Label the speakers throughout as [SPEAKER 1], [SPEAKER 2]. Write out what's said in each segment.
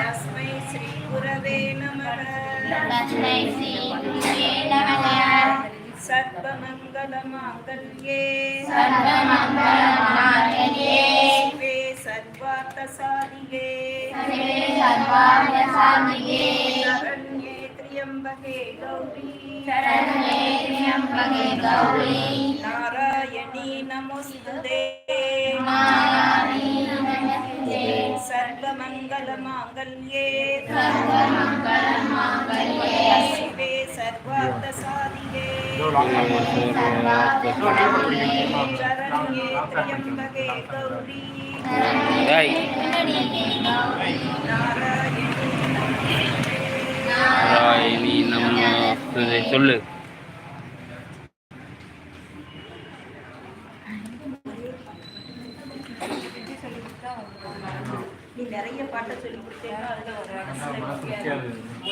[SPEAKER 1] தஸ்மை ஸ்ரீ குரவே நமக தஸ்மை ஸ்ரீ குரவே நமக சர்வமங்கல மாங்கல்யே சர்வமங்கல சர்வார்த்த சாதியே சிவே சர்வார்த்த சாதியே சரண்யே திரியம்பகே கௌரி சரண்யே திரியம்பகே கௌரி सर्वमङ्गलमाङ्गल्ये शिवे सर्वार्थसाधिके शरण्ये त्र्यम्बके गौरी
[SPEAKER 2] ஏய்
[SPEAKER 1] नारायणी
[SPEAKER 2] நாராயணி நம்ம சொல்லு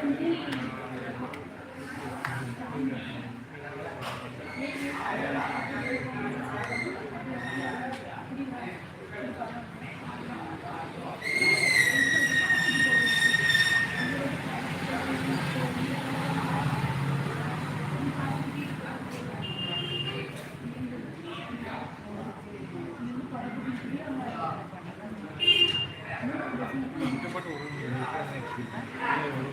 [SPEAKER 3] Thank you.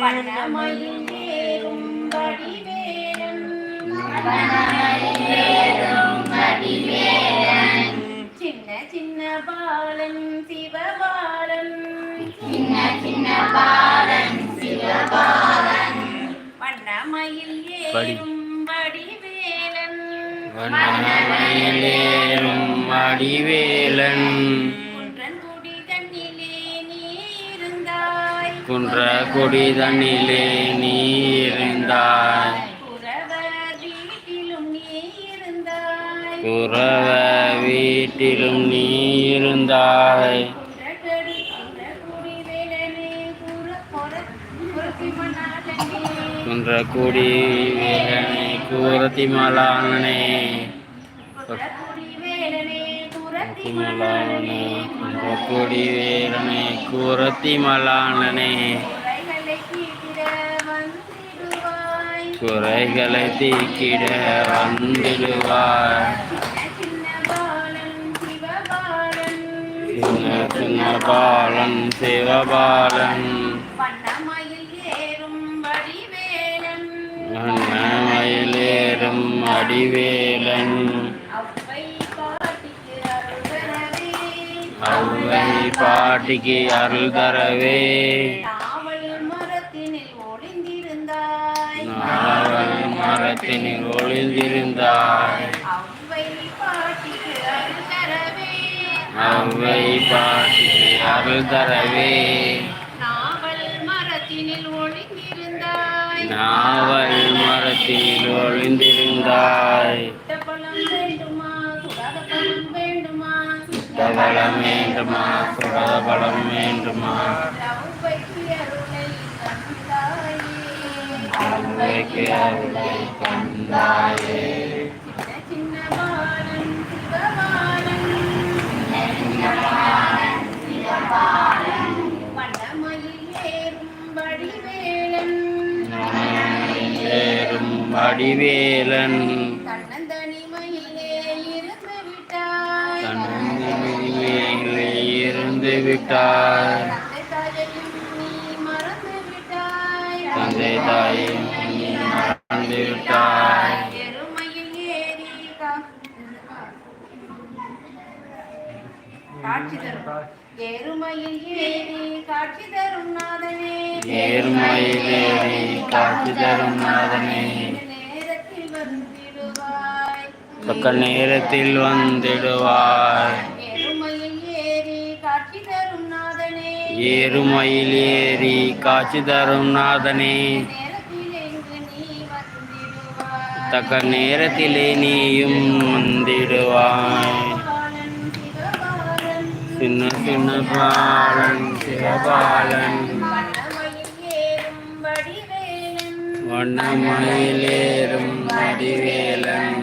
[SPEAKER 3] வண்ணமயில் ஏறும் வடிவேலன் சின்ன சின்ன பாலன் சிவபாலன். வண்ணமயில் ஏறும் வடிவேலன்.
[SPEAKER 2] வண்ணமயிலேறும் அடிவேலன்
[SPEAKER 3] குன்றன் இருந்தாய்
[SPEAKER 2] குன்ற கொடி தண்ணிலே நீ இருந்தாய். குறவ வீட்டிலும் நீ இருந்தாய். குன்ற கொடி வேலனை கூரத்தி மலானனே
[SPEAKER 3] குறகுடி
[SPEAKER 2] கொடி வேலனை குரத்தி மலானனே.
[SPEAKER 3] குறைகளை
[SPEAKER 2] தீக்கிட வந்திடுவாய்
[SPEAKER 3] சின்ன பாலன் சிவபாலன்.
[SPEAKER 2] சின்ன
[SPEAKER 3] வண்ணமயில் ஏறும்
[SPEAKER 2] அடிவேலன்.
[SPEAKER 3] அவ்வை பாட்டிக்கு
[SPEAKER 2] அருள் தரவே.
[SPEAKER 3] நாவல் மரத்தினில் ஒளிந்திருந்தாய். அவ்வை பாட்டிக்கு அருள் தரவே. நாவல் மரத்தினில் ஒளிந்திருந்தாய். பாலன் சிவபாலன் வண்ணமயில் ஏறும் வடிவேலன் மறந்து விட்டாய்
[SPEAKER 2] தந்தை தாயை மறந்து விட்டாய்
[SPEAKER 3] எருமையில் ஏறி காட்சி தரும் நாதனே. எருமையில் ஏறி காட்சி தரும் நாதனே
[SPEAKER 2] ஏர்மயிலேறி காட்சி
[SPEAKER 3] நேரத்தில் வந்திடுவாய்.
[SPEAKER 2] ஏறுமயில் ஏறி காட்சி தரும் நாதனே. தக்க நேரத்திலே நீயும் வந்திடுவாய். சின்ன சின்ன பாலன் சிவபாலன். வண்ணமயிலேறும்
[SPEAKER 3] அடிவேலன்